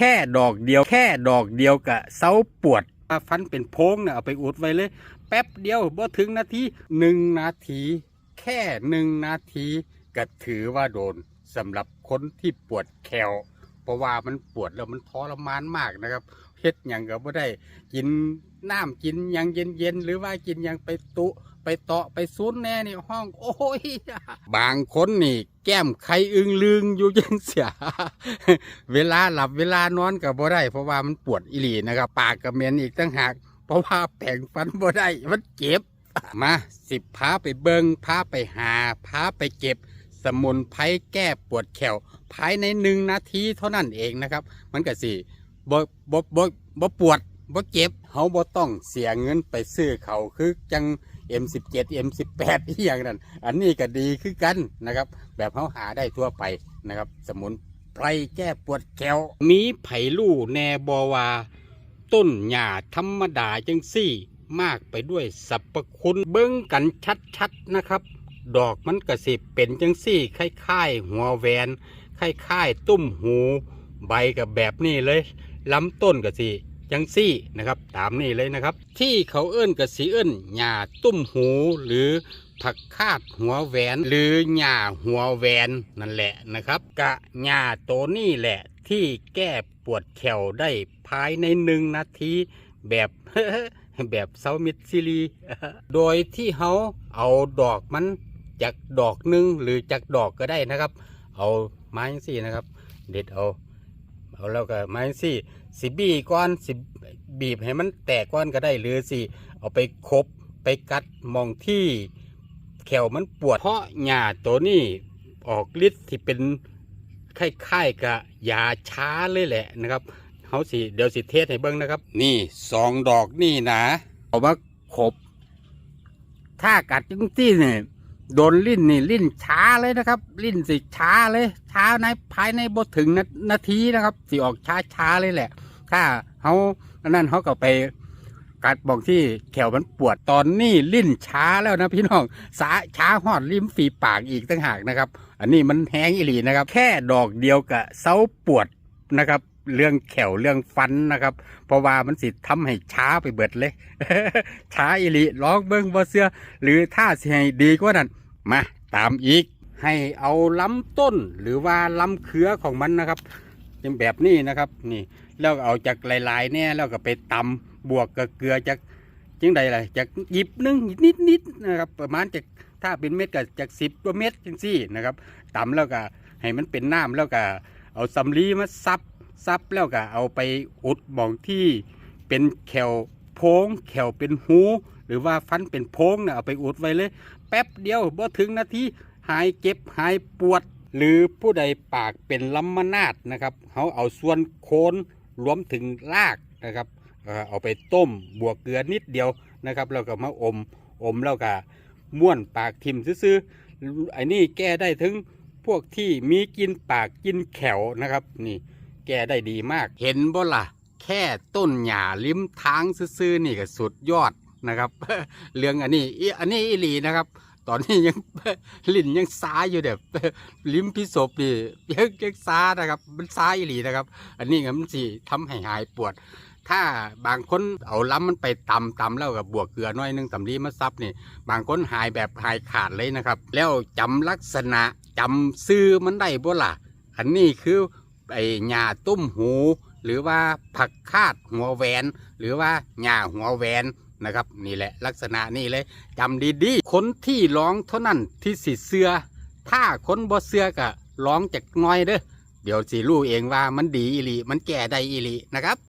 ค่ดอกเดียวแค่ดอกเดียวกะเสาปวดฟันเป็นโพงเนี่ยเอาไปอุดไว้เลย แป๊บเดียวบ่ถึงนาทีหนึ่งนาที แค่หนึ่งนาทีก็ถือว่าโดนสำหรับคนที่ปวดแขว ราะว่ามันปวดแล้วมันทรมานมากนะครับเฮ็ดยังก็บ่ได้ กินน้ำกินยังเย็นๆหรือว่ากินยังไปตุไปเตาะไปซุนแน่นี่ห้อง โอ้ย บางคนนี่ แก้มไข่อึงลึงอยู่ยังเสีย เวลาหลับเวลานอนก็บบ่ได้ เพราะว่ามันปวดอีหลีนะครับ ปากกับเมียนอีกตั้งหาก เพราะว่าแผงฟันบ่ได้ มันเจ็บ มาสิบพาไปเบิงพาไปหาพาไปเก็บ สมุนไพรแก้ปวดแขวภายในหนึ่งนาทีเท่านั้นเองนะครับ มันก็สิบ่บ่บ่บ่ปวดบ่เจ็บเขาบ่ต้องเสียเงินไปซื้อเขาคือจัง M17 M18 ที่อย่างนั้น อันนี้ก็ดีคือกันนะครับ แบบเขาหาได้ทั่วไปนะครับ สมุนไพรแก้ปวดแขวมีไผ่ลู่แนบอวา ต้นหญ้าธรรมดาจังซี่ มากไปด้วยสรรพคุณเบิ้งกันชัดๆนะครับ ดอกมันกระสิเป็นจังซี่คล้ายๆหัวแหวนคล้ายๆตุ้มหูใบกับแบบนี้เลยลำต้นกระสิจังซี่นะครับ ตามนี้เลยนะครับ ที่เขาเอื้นกระสีเอื้นหญ้าตุ้มหูหรือผักคาดหัวแหวน หรือหญ้าหัวแหวนนั่นแหละนะครับ กะหญ้าตัวนี้แหละ ที่แก้ปวดแขวได้ภายในหนึ่งนาทีแบบแบบเซามิดซิลี โดยที่เขาเอาดอกมัน จากดอกหนึ่งหรือจากดอกก็ได้นะครับ เอาไม้สี่นะครับ เด็ดเอาเอาแล้วก็ไม้สี่สิบีก้อนสิบีบให้มันแตกก้อนก็ได้หรือสิเอาไปคบไปกัดมองที่แขวมันปวดเพราะหญ้าตัวนี้ออกฤทธิ์ที่เป็นคล้ายๆกับยาช้าเลยแหละนะครับเขาสิเดี๋ยวสิเทศให้เบิ้งนะครับ นี่สองดอกนี่นะเอามาขบ ถ้ากัดจังซี่เนี่ย โดนลิ้นนี่ลิ้นช้าเลยนะครับ ลิ้นสิช้าเลยช้าในภายในบ่ถึงนานาทีนะครับสิออกช้าช้าเลยแหละ ถ้าเขานนั้นเขาก็ไปกัดบอกที่แขวมันปวดตอนนี้ลิ้นช้าแล้วนะพี่น้องสาช้าหอดริมฝีปากอีกตั้งหากนะครับ อันนี้มันแห้งอีหลีนะครับ แค่ดอกเดียวกับเสาปวดนะครับ เรื่องแขวเรื่องฟันนะครับ เพราะว่ามันสิทำให้ช้าไปเบิดเลย ช้าอีหลีลองเบิ้งบ่เสื้อหรือถ้าสิให้ดีกว่านั้น มาตามอีก ให้เอาลำต้นหรือว่าลำเครือของมันนะครับเป็นแบบนี้นะครับนี่แล้วเอาจากลายๆเนี่ยแล้วก็ไปตำบวกกับเกลือจากจังใดเล่ะจากหยิบหนึงนิดๆนะครับ ประมาณจากถ้าเป็นเม็ดก็จากสิบกว่าเม็ดจังซี่นะครับตำแล้วก็ให้มันเป็นน้ำแล้วก็เอาสำลีมาซับซับแล้วก็เอาไปอุดหมองที่เป็นแขวโพงแขวเป็นหู หรือว่าฟันเป็นโพงเนี่ยเอาไปอุดไว้เลย แป๊บเดียวบ่ถึงนาทีหายเจ็บหายปวด หรือผู้ใดปากเป็นลำมนาดนะครับเขาเอาส่วนโคนรวมถึงรากนะครับเอ่อเอาไปต้มบวกเกลือนิดเดียวนะครับแล้วก็มาอมอมแล้วก็ม้วนปากทิมซื้อๆไอ้นี่แก้ได้ถึงพวกที่มีกินปากกินแขวนะครับ นี่แก้ได้ดีมากเห็นบ่ล่ะ แค่ต้นหญ้าลิ้มทางซื้อๆนี่ก็สุดยอด นะครับเรื่องอันนี้อิอันนี้อีหลีนะครับ ตอนนี้ยังลิ้นยังซาอยู่เด็บลิ้มพิศพนี่ยังยังซานะครับ มันซาอีหลีนะครับ อันนี้ก็มันสิทำให้หายปวด ถ้าบางคนเอาล้ำมันไปตำตำแล้วกับบวกเกลือน้อยนึงตำลีมาซับนี่บางคนหายแบบหายขาดเลยนะครับ แล้วจำลักษณะจำซื้อมันได้บ่ล่ะอันนี้คือไอ้หญ้าตุ้มหู หรือว่าผักคาดหัวแหวน หรือว่าหญ้าหัวแหวน นะครับ นี่แหละลักษณะนี่เลยจำดีๆคนที่ร้องเท่านั้นที่สิเสือถ้าคนบ่เสือก็ร้องจากน้อยเด้อเดี๋ยวสิรู้เองว่ามันดีอีหลีมันแก่ได้อีหลีนะครับ